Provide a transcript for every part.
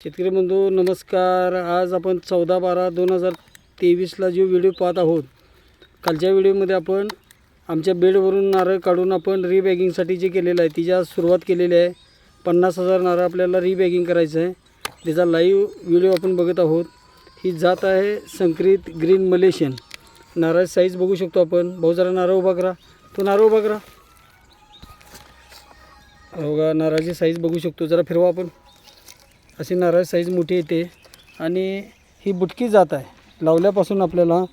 शेतकरी बंधू नमस्कार. आज आपण चौदा बारा दोन हजार तेवीसला जो व्हिडिओ पाहत आहोत कालच्या व्हिडिओमध्ये आपण आमच्या बेडवरून नारळ काढून आपण रीबॅगिंगसाठी जे केलेलं आहे तिच्या सुरुवात केलेली आहे पन्नास हजार नारळ आपल्याला रिबॅगिंग करायचं आहे. त्याचा लाईव्ह व्हिडिओ आपण बघत आहोत. ही जात आहे संकरित ग्रीन मलेशियन. नारळ साईज बघू शकतो आपण. भाऊ जरा नारळ उभा करा. तो नारळ उभा करा. हो का नारळाची साईज बघू शकतो. जरा फिरवा आपण. अशी नारळ साईज मोठी येते. आणि ही बुटकी जात आहे. लावल्यापासून आपल्याला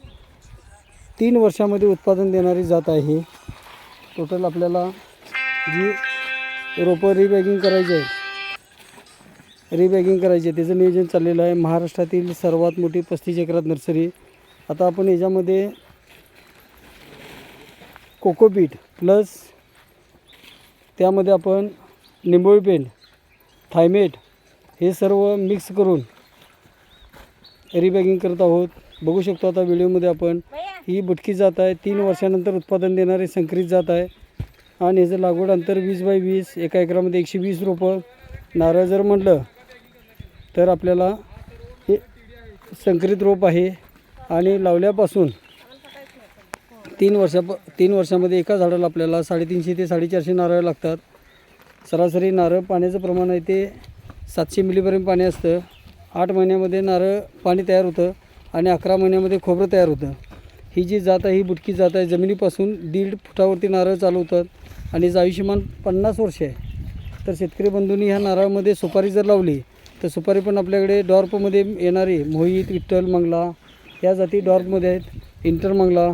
तीन वर्षामध्ये उत्पादन देणारी जात आहे ही. टोटल आपल्याला जी रोपं रिबॅगिंग करायची आहे रिबॅगिंग करायची आहे त्याचं नियोजन चाललेलं आहे. महाराष्ट्रातील सर्वात मोठी पस्तीस एकरात नर्सरी. आता आपण याच्यामध्ये कोकोपीट प्लस त्यामध्ये आपण निंबोळी पेंट थायमेट हे सर्व मिक्स करून रिबॅगिंग करत आहोत. बघू शकतो आता व्हिडिओमध्ये आपण ही बुटकी जात आहे तीन वर्षानंतर उत्पादन देणारी संकरित जात आहे. आणि ह्याचं लागवड अंतर वीस बाय वीस एका एकरामध्ये एकशे वीस रोपं. नारळ जर म्हटलं तर आपल्याला हे संकरित रोप आहे. आणि लावल्यापासून तीन वर्षा तीन वर्षामध्ये एका झाडाला आपल्याला साडेतीनशे ते साडेचारशे नारळ लागतात. सरासरी नारळ पाण्याचं प्रमाण आहे ते सातशे मिलीपर्यंत पाणी असतं. आठ महिन्यामध्ये नारळ पाणी तयार होतं आणि अकरा महिन्यामध्ये खोबरं तयार होतं. ही जी जात आहे ही बुटकी जात आहे जमिनीपासून दीड फुटावरती नारळ चालवतात आणि आयुष्यमान पन्नास वर्ष आहे. तर शेतकरी बंधूंनी ह्या नारळामध्ये सुपारी जर लावली तर सुपारी पण आपल्याकडे डॉर्पमध्ये येणारी मोहित विठ्ठल मंगला ह्या जाती डॉर्पमध्ये आहेत. इंटर मंगला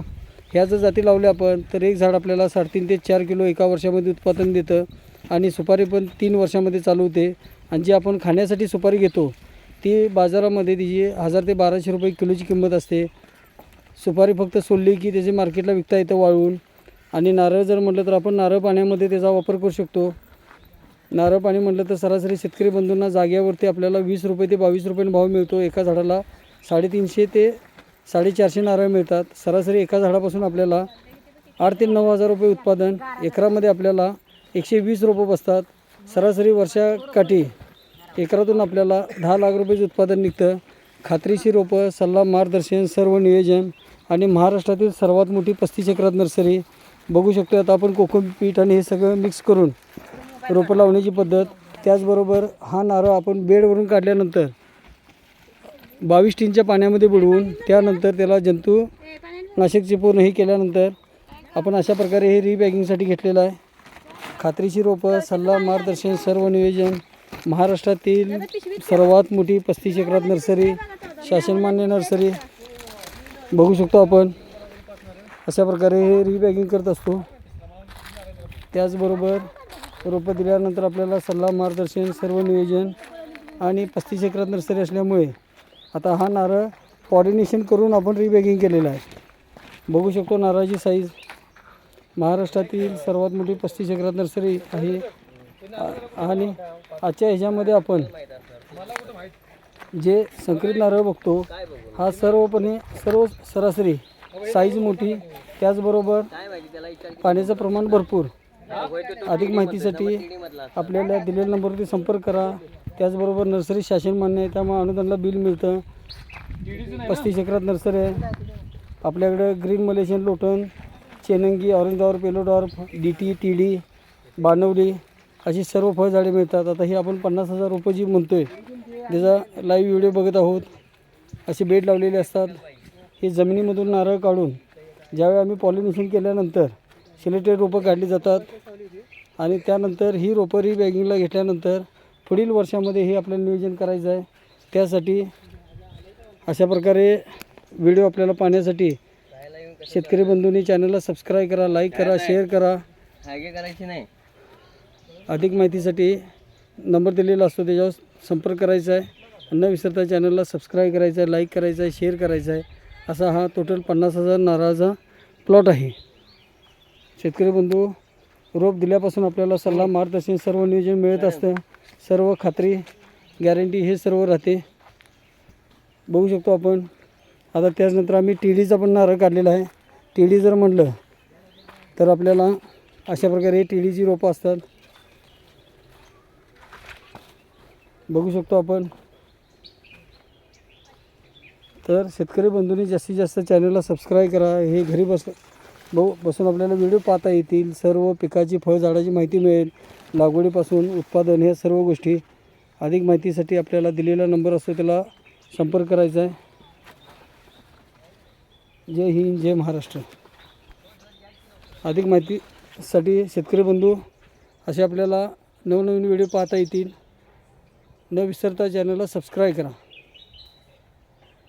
ह्या जर जाती लावल्या आपण तर एक झाड आपल्याला साडेतीन ते चार किलो एका वर्षामध्ये उत्पादन देतं आणि सुपारी पण तीन वर्षामध्ये चालू होते. आणि जी आपण खाण्यासाठी सुपारी घेतो ती बाजारामध्ये तिची हजार ते बाराशे रुपये किलोची किंमत असते. सुपारी फक्त सोलली की त्याची मार्केटला विकता येतं वाळवून. आणि नारळ जर म्हटलं तर आपण नारळ पाण्यामध्ये त्याचा वापर करू शकतो. नारळ पाणी म्हटलं तर सरासरी शेतकरी बंधूंना जाग्यावरती आपल्याला वीस रुपये ते बावीस रुपयाने भाव मिळतो. एका झाडाला साडेतीनशे ते साडेचारशे नारळ मिळतात. सरासरी एका झाडापासून आपल्याला आठ ते नऊ हजार रुपये उत्पादन. एकरामध्ये आपल्याला एकशे वीस रोपं बसतात. सरासरी वर्षाकाठी एकरातून आपल्याला दहा लाख रुपयेचं उत्पादन निघतं. खात्रीशी रोपं सल्ला मार्गदर्शन सर्व नियोजन आणि महाराष्ट्रातील सर्वात मोठी पस्तीस एकरात नर्सरी. बघू शकतो आता आपण कोकम पीठ आणि हे सगळं मिक्स करून रोपं लावण्याची पद्धत. त्याचबरोबर हा नारळ आपण बेडवरून काढल्यानंतर बावीस टीनच्या पाण्यामध्ये बुडवून त्यानंतर त्याला जंतू नाशिकचे पूर्ण हे केल्यानंतर आपण अशा प्रकारे हे रिबॅगिंगसाठी घेतलेलं आहे. खात्रीची रोपं सल्ला मार्गदर्शन सर्व नियोजन महाराष्ट्रातील सर्वात मोठी पस्तीस एकरात नर्सरी शासनमान्य नर्सरी बघू शकतो आपण. अशा प्रकारे हे रिपॅकिंग करत असतो. त्याचबरोबर रोपं दिल्यानंतर आपल्याला सल्ला मार्गदर्शन सर्व नियोजन आणि पस्तीस एकरात नर्सरी असल्यामुळे आता हा नारळ कॉर्डिनेशन करून आपण रिबॅगिंग केलेला आहे. बघू शकतो नारळाची साईज महाराष्ट्रातील सर्वात मोठी पस्तीस एकरात नर्सरी आहे. आणि आजच्या ह्याच्यामध्ये आपण जे संकरित नारळ बघतो हा सर्वपणे सर्व सरासरी साईज मोठी त्याचबरोबर पाण्याचं प्रमाण भरपूर. अधिक माहितीसाठी आपल्याला दिलेल्या नंबरवरती संपर्क करा. त्याचबरोबर नर्सरी शासन मान्य आहे त्यामुळे अनुदानला बिल मिळतं. पस्तीस एकरात नर्सरी आहे. आपल्याकडं ग्रीन मलेशियन लोटन चेनंगी orange dwarf yellow dwarf D T T D Banavali अशी सर्व फळझाडे मिळतात. आता ही आपण पन्नास हजार रुपये जी म्हणतो आहे त्याचा लाईव्ह व्हिडिओ बघत आहोत. असे बेड लावलेले असतात. हे जमिनीमधून नारळ काढून ज्यावेळी आम्ही पॉलिनेशन केल्यानंतर सिलेक्टेड रोपं काढली जातात आणि त्यानंतर ही रोपं रिबॅगिंगला घेतल्यानंतर पुढील वर्षामध्ये हे आपल्याला नियोजन करायचं आहे. त्यासाठी अशा प्रकारे व्हिडिओ आपल्याला पाहण्यासाठी शेतकरी बंधूंनी चॅनलला सबस्क्राईब करा लाईक करा शेअर करा. करायची नाही. अधिक माहितीसाठी नंबर दिलेला असतो त्याच्यावर संपर्क करायचा आहे. न विसरता चॅनलला सबस्क्राईब करायचं आहे लाईक करायचं आहे शेअर करायचं आहे. असा हा टोटल पन्नास हजार नारळाचा प्लॉट आहे. शेतकरी बंधू रोप दिल्यापासून आपल्याला सल्ला मार्गदर्शन सर्व नियोजन मिळत असतं. सर्व खात्री गॅरंटी हे सर्व राहते. बघू शकतो आपण. आता त्याचनंतर आम्ही टी डीचा पण नारळ काढलेला आहे. टी डी जर म्हटलं तर आपल्याला अशा प्रकारे टी डीची रोपं असतात. बघू शकतो आपण. तर शेतकरी बंधूंनी जास्तीत जास्त चॅनलला सबस्क्राईब करा. हे घरी बस ब बसून आपल्याला व्हिडिओ पाहता येतील. सर्व पिकाची फळझाडाची माहिती मिळेल. लागवडीपासून उत्पादन ह्या सर्व गोष्टी अधिक माहितीसाठी आपल्याला दिलेला नंबर असतो त्याला संपर्क करायचा आहे. जय हिंद जय महाराष्ट्र. अधिक माहितीसाठी शेतकरी बंधू असे आपल्याला नवनवीन व्हिडिओ पाहता येतील. न विसरता चॅनलला सबस्क्राईब करा.